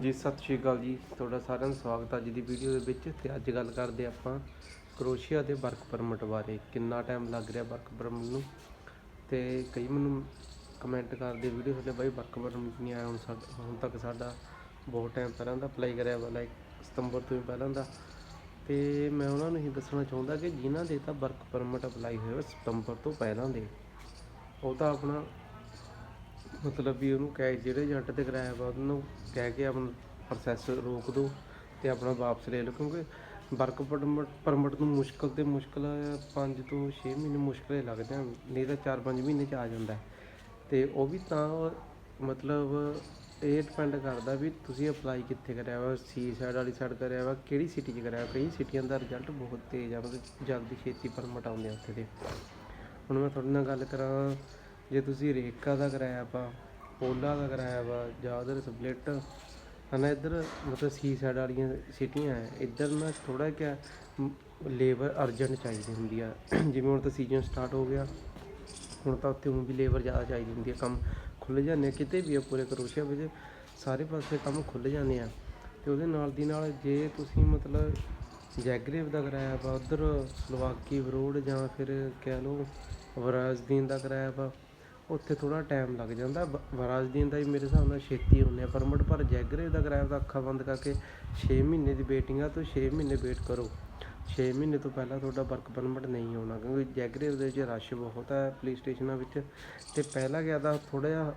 ਜੀ, ਸਤਿ ਸ਼੍ਰੀ ਅਕਾਲ ਜੀ। ਤੁਹਾਡਾ ਸਾਰਿਆਂ ਨੂੰ ਸਵਾਗਤ ਹੈ ਅੱਜ ਦੀ ਵੀਡੀਓ ਦੇ ਵਿੱਚ। ਤੇ ਅੱਜ ਗੱਲ ਕਰਦੇ ਆਪਾਂ ਕਰੋਸ਼ੀਆ ਦੇ ਵਰਕ ਪਰਮਿਟ ਬਾਰੇ। ਕਿੰਨਾ ਟਾਈਮ ਲੱਗ ਰਿਹਾ ਵਰਕ ਪਰਮਿਟ ਨੂੰ? ਤੇ ਕਈ ਮੈਨੂੰ ਕਮੈਂਟ ਕਰਦੇ, ਵੀਡੀਓ ਥੱਲੇ ਬਾਈ ਵਰਕ ਪਰਮਿਟ ਨਹੀਂ ਆਇਆ, ਹੁਣ ਸਾਡਾ ਹੁਣ ਤੱਕ ਸਾਡਾ ਬਹੁਤ ਟਾਈਮ ਪਹਿਲਾਂ ਦਾ ਅਪਲਾਈ ਕਰਿਆ ਵਾ ਲਾਈਕ ਸਤੰਬਰ ਤੋਂ ਹੀ ਪਹਿਲਾਂ ਦਾ। ਤੇ ਮੈਂ ਉਹਨਾਂ ਨੂੰ ਹੀ ਦੱਸਣਾ ਚਾਹੁੰਦਾ ਕਿ ਜਿਨ੍ਹਾਂ ਦੇ ਤਾਂ ਵਰਕ ਪਰਮਿਟ ਅਪਲਾਈ ਹੋਇਆ ਸਤੰਬਰ ਤੋਂ ਪਹਿਲਾਂ ਦੇ। ਉਹ ਤਾਂ ਆਪਣਾ ਮਤਲਬ ਵੀ ਉਹਨੂੰ ਕਹਿ, ਜਿਹੜੇ ਏਜੰਟ ਤੇ ਕਰਾਇਆ ਵਾ, ਉਹਨੂੰ ਕਹਿ ਕੇ ਆਪਣਾ ਪ੍ਰੋਸੈਸ ਰੋਕ ਦਿਓ ਤੇ ਆਪਣਾ ਵਾਪਸ ਲੈ ਲਓ, ਕਿਉਂਕਿ ਵਰਕ ਪਰਮਿਟ ਪਰਮਿਟ ਨੂੰ ਮੁਸ਼ਕਲ ਤੇ ਮੁਸ਼ਕਲ 5 ਤੋਂ 6 ਮਹੀਨੇ ਮੁਸ਼ਕਲ ਲੱਗਦੇ ਆ ਨਹੀਂ ਤਾਂ 4-5 ਮਹੀਨੇ ਚ ਆ ਜਾਂਦਾ ਹੈ। ਤੇ ਉਹ ਵੀ ਤਾਂ ਮਤਲਬ ਇਹ ਡਿਪੈਂਡ ਕਰਦਾ ਵੀ ਤੁਸੀਂ ਅਪਲਾਈ ਕਿੱਥੇ ਕਰਿਆ ਵਾ ਸੀ ਸਾਈਡ ਵਾਲੀ ਸਾਈਡ ਕਰਿਆ ਵਾ, ਕਿਹੜੀ ਸਿਟੀ 'ਚ ਕਰਿਆ ਵਾ। ਕਈ ਸਿਟੀਆਂ ਦਾ ਰਿਜ਼ਲਟ ਬਹੁਤ ਤੇਜ਼ ਆ, ਮਤਲਬ ਜਲਦੀ ਛੇਤੀ ਪਰਮਿਟ ਆਉਂਦੇ ਆ ਉੱਥੇ ਦੇ ਹੁਣ ਮੈਂ ਤੁਹਾਡੇ ਨਾਲ ਗੱਲ ਕਰਾਂ ਜੇ ਤੁਸੀਂ ਰੇਕਾ ਦਾ ਕਰਾਇਆ ਵਾ ਪੋਲਾ ਦਾ ਕਰਾਇਆ ਵਾ, ਜਾਂ ਉਧਰ ਸਪਲਿਟ, ਹਨਾ ਇੱਧਰ ਮਤਲਬ ਸੀ ਸਾਈਡ ਵਾਲੀਆਂ ਸਿਟੀਆਂ ਹੈ, ਇੱਧਰ ਨਾ ਥੋੜਾ ਜਿਹਾ ਲੇਬਰ ਅਰਜੈਂਟ ਚਾਹੀਦੀ ਹੁੰਦੀ ਆ। ਜਿਵੇਂ ਹੁਣ ਤਾਂ ਸੀਜ਼ਨ ਸਟਾਰਟ ਹੋ ਗਿਆ, ਹੁਣ ਤਾਂ ਉੱਥੇ ਹੁਣ ਵੀ ਲੇਬਰ ਜ਼ਿਆਦਾ ਚਾਹੀਦੀ ਹੁੰਦੀ ਆ, ਕੰਮ ਖੁੱਲ੍ਹ ਜਾਂਦੇ ਆ, ਕਿਤੇ ਵੀ ਆ ਪੂਰੇ ਕਰੋਸ਼ੀਆ ਵਿੱਚ, ਸਾਰੇ ਪਾਸੇ ਕੰਮ ਖੁੱਲ੍ਹ ਜਾਂਦੇ ਆ। ਤੇ ਉਹਦੇ ਨਾਲ ਦੀ ਨਾਲ ਜੇ ਤੁਸੀਂ ਮਤਲਬ ਜੈਗਰੇਵ ਦਾ ਕਰਾਇਆ ਵਾ, ਉਧਰ ਸਲੋਵਾਕੀ ਬਰੋਡ ਜਾਂ ਫਿਰ ਕਹਿ ਲਓ ਵਰਾਜਦੀਨ ਦਾ ਕਰਾਇਆ ਵਾ ਉੱਥੇ ਥੋੜ੍ਹਾ ਟਾਈਮ ਲੱਗ ਜਾਂਦਾ। ਵ- ਵਰਾਜਦੀਨ ਦਾ ਹੀ ਮੇਰੇ ਹਿਸਾਬ ਨਾਲ ਛੇਤੀ ਹੁੰਦੇ ਆ ਪਰਮਿਟ, ਪਰ ਜੈਗਰੇਵ ਦਾ ਕਰਾਇਆ ਤਾਂ ਅੱਖਾਂ ਬੰਦ ਕਰਕੇ ਛੇ ਮਹੀਨੇ ਦੀ ਵੇਟਿੰਗ ਆ ਤੁਸੀਂ ਛੇ ਮਹੀਨੇ ਵੇਟ ਕਰੋ। ਛੇ ਮਹੀਨੇ ਤੋਂ ਪਹਿਲਾਂ ਤੁਹਾਡਾ ਵਰਕ ਪਰਮਿਟ ਨਹੀਂ ਆਉਣਾ, ਕਿਉਂਕਿ ਜੈਗਰੇਵ ਦੇ ਵਿੱਚ ਰਸ਼ ਬਹੁਤ ਹੈ ਪੁਲਿਸ ਸਟੇਸ਼ਨਾਂ ਵਿੱਚ। ਤੇ ਪਹਿਲਾਂ ਗਿਆ ਤਾਂ ਥੋੜ੍ਹਾ ਜਿਹਾ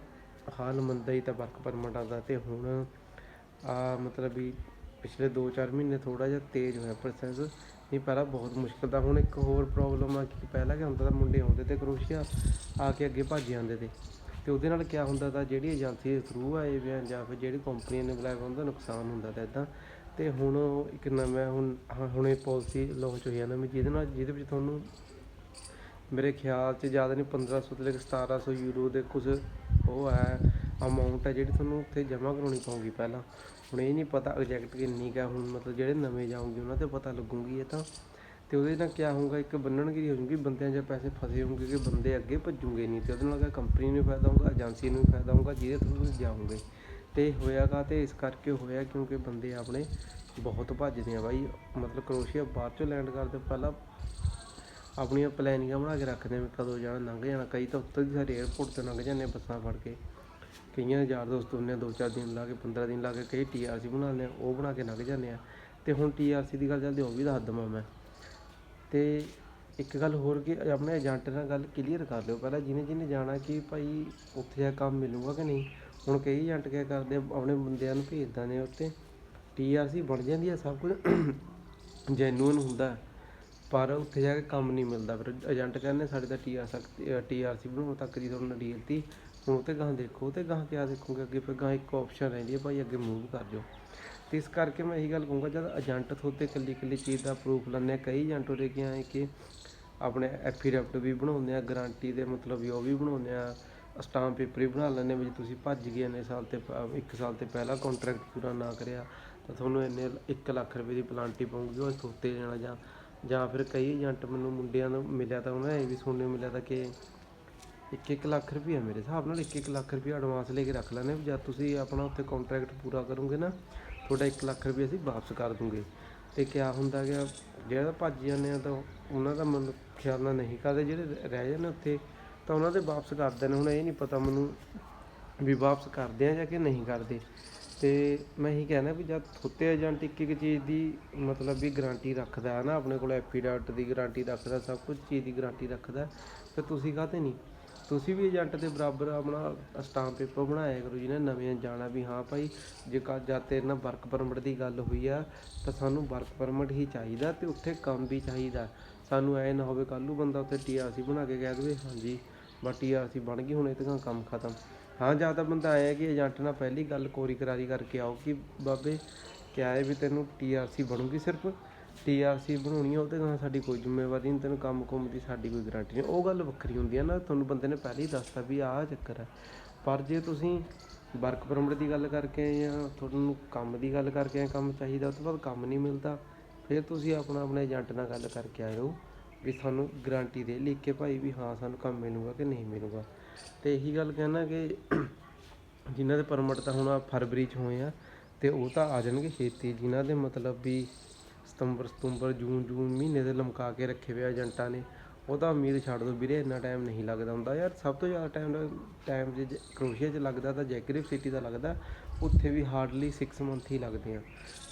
ਹਾਲ ਮੰਦਾ ਹੀ ਤਾਂ ਵਰਕ ਪਰਮਿਟ ਆਉਂਦਾ, ਤੇ ਹੁਣ ਆ ਮਤਲਬ ਵੀ ਪਿਛਲੇ 2-4 ਮਹੀਨੇ ਥੋੜਾ ਜਿਹਾ ਤੇਜ਼ ਹੋਇਆ ਪ੍ਰੋਸੈਸ ਨਹੀਂ ਪਹਿਲਾਂ ਬਹੁਤ ਮੁਸ਼ਕਲ ਦਾ ਹੁਣ ਇੱਕ ਹੋਰ ਪ੍ਰੋਬਲਮ ਆ ਕਿ ਪਹਿਲਾਂ ਕੀ ਹੁੰਦਾ ਤਾਂ ਮੁੰਡੇ ਆਉਂਦੇ ਤੇ ਕਰੋਸ਼ੀਆ ਆ ਕੇ ਅੱਗੇ ਭੱਜ ਜਾਂਦੇ ਤੇ। ਤੇ ਉਹਦੇ ਨਾਲ ਕੀ ਹੁੰਦਾ ਤਾਂ ਜਿਹੜੀ ਏਜੰਸੀ ਦੇ ਥਰੂ ਆਏ ਵੀ ਆ ਜਾਂ ਫਿਰ ਜਿਹੜੀ ਕੰਪਨੀ ਨੇ ਬੁਲਾਇਆ ਵਾ, ਉਹਦਾ ਨੁਕਸਾਨ ਹੁੰਦਾ ਤਾਂ ਇਦਾਂ ਤੇ ਹੁਣ ਉਹ ਇੱਕ ਨਵਾਂ ਹੁਣ ਹ- ਹੁਣ ਇਹ ਪਾਲਿਸੀ ਲਾਂਚ ਹੋਈ ਆ ਨਵੀਂ ਜਿਹਦੇ ਨਾਲ ਜਿਹਦੇ ਵਿੱਚ ਤੁਹਾਨੂੰ ਮੇਰੇ ਖਿਆਲ 'ਚ ਜ਼ਿਆਦਾ ਨਹੀਂ 1500 ਤੋਂ ਲੈ ਕੇ 1700 ਯੂਰੋ ਦੇ ਕੁਝ ਉਹ ਹੈ ਅਮਾਉਂਟ ਹੈ ਜਿਹੜੀ ਤੁਹਾਨੂੰ ਉੱਥੇ ਜਮ੍ਹਾਂ ਕਰਾਉਣੀ ਪਊਗੀ ਪਹਿਲਾਂ। ਹੁਣ ਇਹ ਨਹੀਂ ਪਤਾ ਐਗਜ਼ੈਕਟ ਕਿੰਨੀ ਕਾ ਹੁਣ ਮਤਲਬ ਜਿਹੜੇ ਨਵੇਂ ਜਾਉਂਗੇ ਉਹਨਾਂ ਤੇ ਪਤਾ ਲੱਗੂਗੀ ਇਹ ਤਾਂ। ਤੇ ਉਹਦੇ ਨਾਲ ਕੀ ਹੋਊਗਾ, ਇੱਕ ਬੰਨਣਗਿਰੀ ਹੋ ਜੂਗੀ ਬੰਦਿਆਂ 'ਚ ਪੈਸੇ ਫਸੇ ਹੋਣਗੇ ਕਿ ਬੰਦੇ ਅੱਗੇ ਭੱਜੂਗੇ ਨਹੀਂ ਤੇ ਉਹਦੇ ਨਾਲ ਕਿਆ ਕੰਪਨੀ ਨੂੰ ਫਾਇਦਾ ਹੋਊਗਾ ਏਜੰਸੀ ਨੂੰ ਵੀ ਫਾਇਦਾ ਹੋਊਗਾ, ਜਿਹਦੇ ਥਰੂ ਤੁਸੀਂ ਜਾਓਗੇ। ਤੇ ਹੋਇਆਗਾ ਤੇ ਇਸ ਕਰਕੇ ਹੋਇਆ ਕਿਉਂਕਿ ਬੰਦੇ ਆਪਣੇ ਬਹੁਤ ਭੱਜਦੇ ਆ ਬਾਈ, ਮਤਲਬ ਕਰੋਸ਼ੀਆ ਬਾਅਦ ਚੋਂ ਲੈਂਡ ਕਰਦੇ, ਪਹਿਲਾਂ ਆਪਣੀਆਂ ਪਲੈਨਿੰਗਾਂ ਬਣਾ ਕੇ ਰੱਖਦੇ ਆ ਵੀ ਕਦੋਂ ਜਾਣਾ, ਲੰਘ ਜਾਣਾ, ਕਈ ਤਾਂ ਉੱਤੋਂ ਦੀ ਸਾਰੇ 에ਅਰਪੋਰਟ ਤੇ ਲੰਘ ਜਾਂਦੇ ਬੱਸਾਂ ਫੜ ਕੇ। ਕਈਆਂ ਯਾਰ ਦੋਸਤ ਹੁੰਦੇ ਆ, ਦੋ ਚਾਰ ਦਿਨ ਲਾ ਕੇ 15 ਦਿਨ ਲਾ ਕੇ ਕਈ ਟੀਆਰਸੀ ਬਣਾ ਲੈਂਦੇ ਆ, ਉਹ ਬਣਾ ਕੇ ਲੰਘ ਜਾਂਦੇ ਆ। ਤੇ ਹੁਣ ਟੀਆਰਸੀ ਦੀ ਗੱਲ ਚੱਲਦੀ ਉਹ ਵੀ ਦੱਸ ਦਵਾਂ ਮੈਂ। ਤੇ ਇੱਕ ਗੱਲ ਹੋਰ ਕਿ ਆਪਣੇ ਏਜੰਟ ਨਾਲ ਗੱਲ ਕਲੀਅਰ ਕਰ ਲਿਓ ਪਹਿਲਾਂ, ਜਿਹਨੇ ਜਿਹਨੇ ਜਾਣਾ ਕਿ ਭਾਈ ਉੱਥੇ ਆ ਕੰਮ ਮਿਲੂਗਾ ਕਿ ਨਹੀਂ? ਹੁਣ ਕਈ ਏਜੰਟ ਕਿਆ ਕਰਦੇ ਆਪਣੇ ਬੰਦਿਆਂ ਨੂੰ ਭੇਜ ਦਿੰਦੇ ਆ ਉੱਤੇ ਟੀਆਰਸੀ ਬਣ ਜਾਂਦੀ ਹੈ ਸਭ ਕੁਝ ਜੈਨੂਇਨ ਹੁੰਦਾ। ਪਰ ਉੱਥੇ ਜਾ ਕੇ ਕੰਮ ਨਹੀਂ ਮਿਲਦਾ। ਫਿਰ ਏਜੰਟ ਕਹਿੰਦੇ ਸਾਡੇ ਤਾਂ ਟੀ ਆਰ ਟੀਆਰ ਟੀਆਰਸੀ ਬਣਾਉਣ ਤੱਕ ਦੀ ਤੁਹਾਨੂੰ ਡੀਲ ਤੀ। ਹੁਣ ਉਹ ਤੇ ਗਾਂ ਦੇਖੋ ਤੇ ਗਾਂ ਕਿਆ ਦੇਖੋਗੇ ਅੱਗੇ, ਫਿਰ ਗਾਂ ਇੱਕ ਆਪਸ਼ਨ ਰਹਿੰਦੀ ਹੈ ਭਾਈ ਅੱਗੇ ਮੂਵ ਕਰ ਜਾਓ। ਤੇ ਇਸ ਕਰਕੇ ਮੈਂ ਇਹੀ ਗੱਲ ਕਹੂੰਗਾ, ਜਦ ਏਜੰਟ ਥੋਤੇ ਇਕੱਲੀ ਇਕੱਲੀ ਚੀਜ਼ ਦਾ ਪ੍ਰੂਫ ਲੈਂਦੇ ਆ, ਕਈ ਏਜੰਟ ਉਰੇ ਕੀ ਆ ਕਿ ਆਪਣੇ ਐਫੀਡੈਵਿਟ ਵੀ ਬਣਾਉਂਦੇ ਆ ਗਾਰੰਟੀ ਦੇ ਮਤਲਬ ਵੀ ਉਹ ਵੀ ਬਣਾਉਂਦੇ ਆ ਸਟਾਂਪ ਪੇਪਰ ਵੀ ਬਣਾ ਲੈਂਦੇ ਵੀ ਜੇ ਤੁਸੀਂ ਭੱਜ ਗਏ ਇੰਨੇ ਸਾਲ ਤੇ, ਇੱਕ ਸਾਲ ਤੇ ਪਹਿਲਾਂ ਕੰਟਰੈਕਟ ਪੂਰਾ ਨਾ ਕਰਿਆ, ਤਾਂ ਤੁਹਾਨੂੰ ਇੰਨੇ 1 ਲੱਖ ਰੁਪਏ ਦੀ ਪਲਾਂਟੀ ਪਊਗੀ, ਉਹ ਥੋਤੇ ਜਾਣਾ ਜਾਂ ਜਾਂ ਫਿਰ ਕਈ ਏਜੰਟ ਮੈਨੂੰ ਮੁੰਡਿਆਂ ਨੂੰ ਮਿਲਿਆ ਤਾਂ ਉਹਨਾਂ ਨੇ ਇਹ ਵੀ ਸੁਣਨੇ ਨੂੰ ਮਿਲਿਆ ਤਾਂ ਕਿ ਇੱਕ ਇੱਕ ਲੱਖ ਰੁਪਈਆ ਮੇਰੇ ਹਿਸਾਬ ਨਾਲ ਇੱਕ ਇੱਕ ਲੱਖ ਰੁਪਈਆ ਐਡਵਾਂਸ ਲੈ ਕੇ ਰੱਖ ਲੈਂਦੇ ਵੀ ਜਦ ਤੁਸੀਂ ਆਪਣਾ ਉੱਥੇ ਕੰਟਰੈਕਟ ਪੂਰਾ ਕਰੋਗੇ ਨਾ, ਤੁਹਾਡਾ 1 ਲੱਖ ਰੁਪਈਆ ਅਸੀਂ ਵਾਪਸ ਕਰ ਦੂੰਗੇ। ਤੇ ਕਿਆ ਹੁੰਦਾ ਗਿਆ ਜਿਹੜਾ ਭੱਜ ਜਾਂਦੇ ਆ ਤਾਂ ਉਹਨਾਂ ਦਾ ਮਨ ਖਿਆਲ ਨਾਲ ਨਹੀਂ ਕਰਦੇ, ਜਿਹੜੇ ਰਹਿ ਜਾਂਦੇ ਉੱਥੇ ਤਾਂ ਉਹਨਾਂ ਦੇ ਵਾਪਸ ਕਰਦੇ ਨੇ। ਹੁਣ ਇਹ ਨਹੀਂ ਪਤਾ ਮੈਨੂੰ ਵੀ ਵਾਪਸ ਕਰਦੇ ਆ ਜਾਂ ਕਿ ਨਹੀਂ ਕਰਦੇ। ਅਤੇ ਮੈਂ ਇਹੀ ਕਹਿਣਾ ਵੀ ਜਦ ਥੋਤੇ ਏਜੰਟ ਇੱਕ ਇੱਕ ਚੀਜ਼ ਦੀ ਮਤਲਬ ਵੀ ਗਰੰਟੀ ਰੱਖਦਾ ਹੈ ਨਾ, ਆਪਣੇ ਕੋਲ ਐਫੀਡੈਵਿਟ ਦੀ ਗਰੰਟੀ ਰੱਖਦਾ, ਸਭ ਕੁਝ ਚੀਜ਼ ਦੀ ਗਰੰਟੀ ਰੱਖਦਾ ਤਾਂ ਤੁਸੀਂ ਕਾਹਤੇ ਨਹੀਂ? ਤੁਸੀਂ ਵੀ ਏਜੰਟ ਦੇ ਬਰਾਬਰ ਆਪਣਾ ਸਟਾਂਪ ਪੇਪਰ ਬਣਾਇਆ ਕਰੋ, ਜਿਹਨੇ ਨਵੇਂ ਜਾਣਾ ਵੀ ਹਾਂ ਭਾਈ, ਜੇ ਕਾ, ਜਦ ਤੇਰੇ ਨਾਲ ਵਰਕ ਪਰਮਿਟ ਦੀ ਗੱਲ ਹੋਈ ਆ, ਤਾਂ ਸਾਨੂੰ ਵਰਕ ਪਰਮਿਟ ਹੀ ਚਾਹੀਦਾ ਤੇ ਉੱਥੇ ਕੰਮ ਵੀ ਚਾਹੀਦਾ। ਸਾਨੂੰ ਐ ਨਾ ਹੋਵੇ ਕੱਲ੍ਹ ਨੂੰ ਬੰਦਾ ਉੱਥੇ ਟੀਆਰਸੀ ਬਣਾ ਕੇ ਕਹਿ ਦੇਵੇ, ਹਾਂਜੀ, ਬਸ ਟੀਆਰਸੀ ਬਣ ਗਈ, ਹੁਣ ਇਹ ਤਾਂ ਕੰਮ ਖਤਮ। ਹਾਂ, ਜਾਂ ਤਾਂ ਬੰਦਾ ਆਇਆ ਕਿ ਏਜੰਟ ਨਾਲ ਪਹਿਲੀ ਗੱਲ ਕੋਰੀ ਕਰਾਰੀ ਕਰਕੇ ਆਓ ਕਿ ਬਾਬੇ, ਕਿਆ ਹੈ ਵੀ ਤੈਨੂੰ ਟੀਆਰਸੀ ਬਣੂਗੀ ਸਿਰਫ? ਟੀਆਰਸੀ ਬਣਾਉਣੀ ਆ, ਉਹਦੇ ਨਾਲ ਸਾਡੀ ਕੋਈ ਜ਼ਿੰਮੇਵਾਰੀ ਨਹੀਂ, ਤੈਨੂੰ ਕੰਮ ਕੁੰਮ ਦੀ ਸਾਡੀ ਕੋਈ ਗਾਰੰਟੀ ਨਹੀਂ। ਉਹ ਗੱਲ ਵੱਖਰੀ ਹੁੰਦੀ ਹੈ ਨਾ, ਤੁਹਾਨੂੰ ਬੰਦੇ ਨੇ ਪਹਿਲਾਂ ਹੀ ਦੱਸਤਾ ਵੀ ਆਹ ਚੱਕਰ ਹੈ ਪਰ ਜੇ ਤੁਸੀਂ ਵਰਕ ਪਰਮਿਟ ਦੀ ਗੱਲ ਕਰਕੇ ਜਾਂ ਤੁਹਾਨੂੰ ਕੰਮ ਦੀ ਗੱਲ ਕਰਕੇ ਕੰਮ ਚਾਹੀਦਾ ਉਸ ਤੋਂ ਬਾਅਦ ਕੰਮ ਨਹੀਂ ਮਿਲਦਾ, ਫਿਰ ਤੁਸੀਂ ਆਪਣਾ ਆਪਣੇ ਏਜੰਟ ਨਾਲ ਗੱਲ ਕਰਕੇ ਆਇਓ ਵੀ ਸਾਨੂੰ ਗਾਰੰਟੀ ਦੇ, ਲਿਖ ਕੇ ਭਾਈ ਵੀ ਹਾਂ ਸਾਨੂੰ ਕੰਮ ਮਿਲੂਗਾ ਕਿ ਨਹੀਂ ਮਿਲੂਗਾ। ਤੇ ਇਹੀ ਗੱਲ ਕਹਿਣਾ ਕਿ ਜਿਨ੍ਹਾਂ ਦੇ ਪਰਮਿਟ ਤਾਂ ਹੁਣ ਫਰਵਰੀ ਚ ਹੋਏ ਆ, ਤੇ ਉਹ ਤਾਂ ਆ ਜਾਣਗੇ ਛੇਤੀ। ਜਿਨ੍ਹਾਂ ਦੇ ਮਤਲਬ ਵੀ ਸਤੰਬਰ ਸਤੰਬਰ, ਜੂਨ ਜੂਨ ਮਹੀਨੇ ਦੇ ਲਮਕਾ ਕੇ ਰੱਖੇ ਹੋਏ ਆ ਏਜੰਟਾਂ ਨੇ ਉਹ ਤਾਂ ਉਮੀਦ ਛੱਡ ਦੋ ਵੀਰੇ, ਇੰਨਾ ਟਾਈਮ ਨਹੀਂ ਲੱਗਦਾ ਹੁੰਦਾ ਯਾਰ। ਸਭ ਤੋਂ ਜ਼ਿਆਦਾ ਟਾਈਮ ਟਾਈਮ ਜੇ ਕਰੋਸ਼ੀਆ 'ਚ ਲੱਗਦਾ ਤਾਂ ਜੈਗਰਿਫ ਸਿਟੀ ਦਾ ਲੱਗਦਾ। ਉੱਥੇ ਵੀ ਹਾਰਡਲੀ 6 ਮੰਥ ਹੀ ਲੱਗਦੇ ਆ।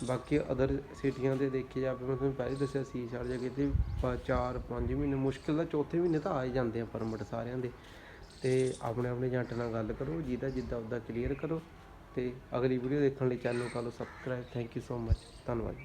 ਬਾਕੀ ਅਦਰ ਸਿਟੀਆਂ ਦੇ ਦੇਖੇ ਜਾਵੇ ਮੈਂ ਤੁਹਾਨੂੰ ਪਹਿਲੇ ਦੱਸਿਆ ਸੀ ਛੱਡ ਜਾ ਕਿਤੇ 4 5 ਮਹੀਨੇ ਮੁਸ਼ਕਿਲ ਦਾ ਚੌਥੇ ਮਹੀਨੇ ਤਾਂ ਆ ਹੀ ਜਾਂਦੇ ਆ ਪਰਮਿਟ ਸਾਰਿਆਂ ਦੇ। ਤੇ ਆਪਣੇ ਆਪਣੇ ਏਜੰਟ ਨਾਲ ਗੱਲ ਕਰੋ, ਜਿਹਦਾ ਜਿੱਦਾਂ ਉਹਦਾ ਕਲੀਅਰ ਕਰੋ। ਤੇ ਅਗਲੀ ਵੀਡੀਓ ਦੇਖਣ ਲਈ ਚੈਨਲ ਨੂੰ ਕਰ ਲਓ subscribe thank you so much ਧੰਨਵਾਦ।